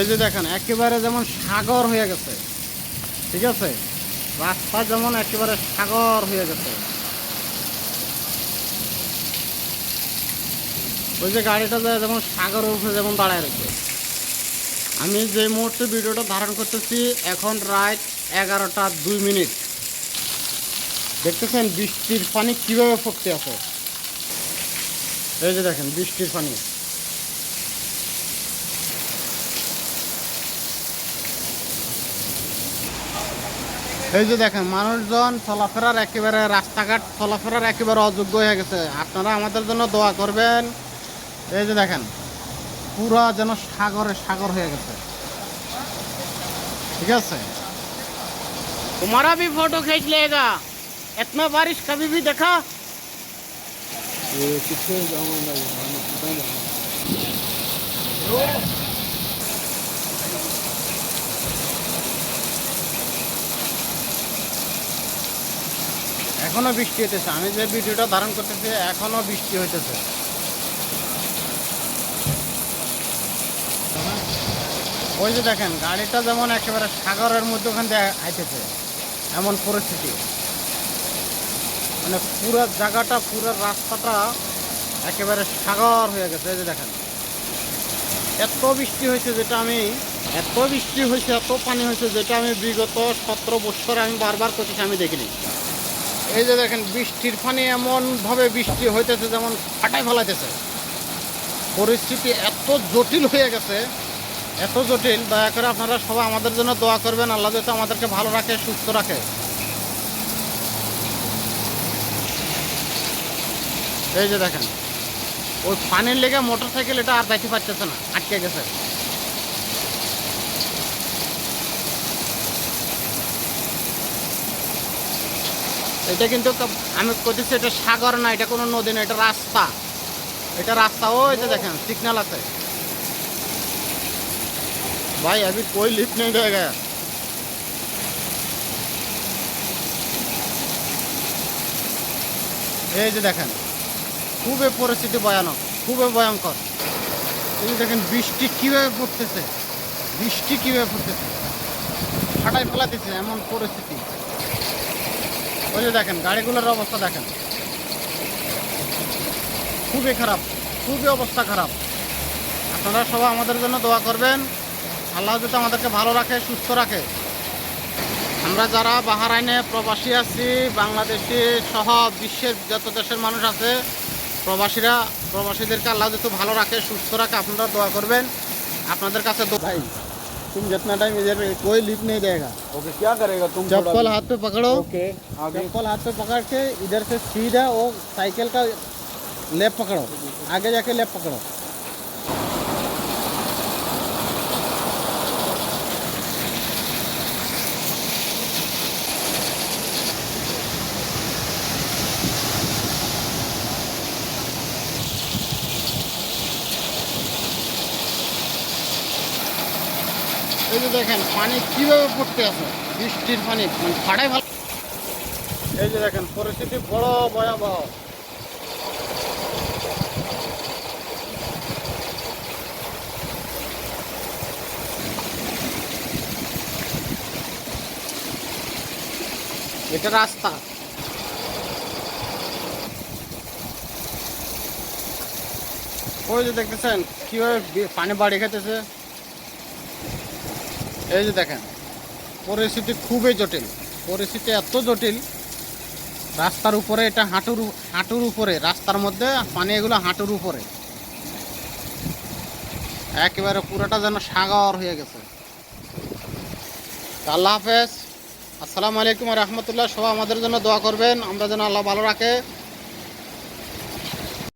এই যে দেখেন, একেবারে যেমন সাগর হয়ে গেছে। ঠিক আছে? রাস্তা যেমন একেবারে সাগর হয়ে গেছে। ওই যে গাড়িটা যেমন সাগরের উপরে যেমন দাঁড়ায় রয়েছে। আমি যে মুহূর্তে ভিডিওটা ধারণ করতেছি, এখন রাত এগারোটা দুই মিনিট। দেখতেছেন বৃষ্টির পানি কীভাবে পড়তে আছে? এই যে দেখেন, বৃষ্টির পানি। এই যে দেখেন মানুষজন চলাফেরার একেবারে রাস্তাঘাট চলাফেরার একেবারে অযোগ্য হয়ে গেছে আপনারা আমাদের জন্য দোয়া করবেন এই যে দেখেন পুরা যেন সাগরে সাগর হয়ে গেছে ठीक है तुम्हारा भी फोटो खींच लेगा इतना बारिश कभी भी देखा ये कितने जाऊंगा এখনও বৃষ্টি হইতেছে। আমি যে ভিডিওটা ধারণ করতেছি এখনও বৃষ্টি হইতেছে। ওই যে দেখেন, গাড়িটা যেমন একেবারে সাগরের মধ্যখান দিয়ে আইতেছে, এমন পরিস্থিতি। মানে পুরো জায়গাটা, পুরো রাস্তাটা একেবারে সাগর হয়ে গেছে। এই যে দেখেন, এত বৃষ্টি হয়েছে যেটা আমি, এত বৃষ্টি হয়েছে, এত পানি হয়েছে যেটা আমি বিগত সতেরো বছর আমি বারবার করতেছি, আমি দেখিনি। এই যে দেখেন, বৃষ্টির পানি এমনভাবে বৃষ্টি হইতেছে যেমন ফাটাই ফেলাইতেছে। পরিস্থিতি এত জটিল হয়ে গেছে, এত জটিল। দয়া করে আপনারা সবাই আমাদের জন্য দোয়া করবেন, আল্লাহ যাতে আমাদেরকে ভালো রাখে, সুস্থ রাখে। এই যে দেখেন, ওই পানির লেগে মোটর সাইকেল এটা আর যাইতে পাচ্ছে না, আটকে গেছে। এটা কিন্তু ক- আমি করতেছি এটা সাগর না এটা কোনো নদী না এটা রাস্তা এটা রাস্তা ওই যে দেখেন সিগন্যাল আছে भाई अभी कोई लिफ्ट नहीं रहेगा এই যে দেখেন খুবই পরিস্থিতি ভয়ানক খুবই ভয়ঙ্কর এই যে দেখেন বৃষ্টি কিভাবে পড়তেছে বৃষ্টি কিভাবে পড়তেছে ফাটাই ফেলাতেছে এমন পরিস্থিতি ওই যে দেখেন, গাড়িগুলোর অবস্থা দেখেন। খুবই খারাপ, খুবই অবস্থা খারাপ। আপনারা সবাই আমাদের জন্য দোয়া করবেন। আল্লাহ যাতে আমাদেরকে ভালো রাখে, সুস্থ রাখে। আমরা যারা বাহারাইনে প্রবাসী আছি, বাংলাদেশি সহ বিশ্বের যত দেশের মানুষ আছে, প্রবাসীরা, প্রবাসীদেরকে আল্লাহ যেহেতু ভালো রাখে, সুস্থ রাখে, আপনারা দোয়া করবেন। আপনাদের কাছে দো- भाई तुम जितना टाइम इधर कोई लिप नहीं देगा। ओके क्या करेगा तुम चप्पल हाथ पे पकड़ो ओके आगे। चप्पल हाथ पे पकड़ के इधर से सीधा वो साइकिल का लेप पकड़ो आगे जाके लेप पकड़ो। এই যে দেখেন, পানি কীভাবে পড়তে আছে? বৃষ্টির পানি মানে ফাটাই ভালো। এই যে দেখেন, পরিস্থিতি বড় ভয়াবহ। এটা রাস্তা। ওই যে দেখতেছেন, কীভাবে পানি বাড়ি খেতেছে এই যে দেখেন, পরিস্থিতি খুবই জটিল। পরিস্থিতি এত জটিল, রাস্তার উপরে এটা হাঁটুর হাঁটুর উপরে, রাস্তার মধ্যে পানি এগুলো হাঁটুর উপরে। একেবারে পুরোটা যেন সাগর হয়ে গেছে। আল্লাহ হাফেজ। আসসালামু আলাইকুম রহমতুল্লাহ। সবাই আমাদের জন্য দোয়া করবেন। আমরা যেন আল্লাহ ভালো রাখে।